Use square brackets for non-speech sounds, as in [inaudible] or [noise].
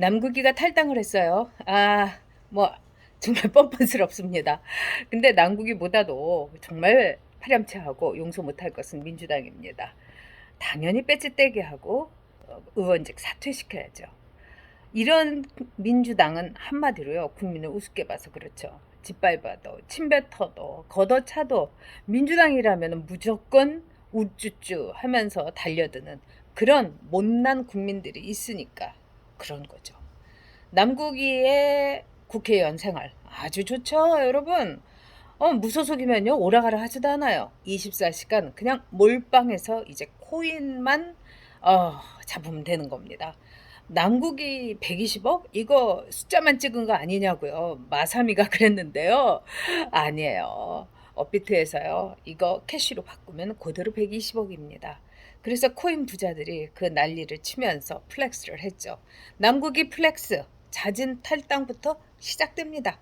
남국이가 탈당을 했어요. 아, 뭐 정말 [laughs] 뻔뻔스럽습니다. 근데 남국이보다도 정말 파렴치하고 용서 못할 것은 민주당입니다. 당연히 빼짓대게 하고 어, 의원직 사퇴시켜야죠. 이런 민주당은 한마디로요 국민을 우습게 봐서 그렇죠. 짓밟아도 침뱉어도 걷어차도 민주당이라면 무조건 우쭈쭈 하면서 달려드는 그런 못난 국민들이 있으니까 그런 거죠. 남국이의 국회의원 생활 아주 좋죠, 여러분. 어, 무소속이면요 오라가라 하지도 않아요. 24시간 그냥 몰빵해서 이제 코인만 어, 잡으면 되는 겁니다. 남국이 120억? 이거 숫자만 찍은 거 아니냐고요. 마사미가 [laughs] 그랬는데요. 아니에요. 업비트에서요. 이거 캐시로 바꾸면 그대로 120억입니다. 그래서 코인 부자들이 그 난리를 치면서 플렉스를 했죠. 남국이 플렉스, 자진 탈당부터 시작됩니다.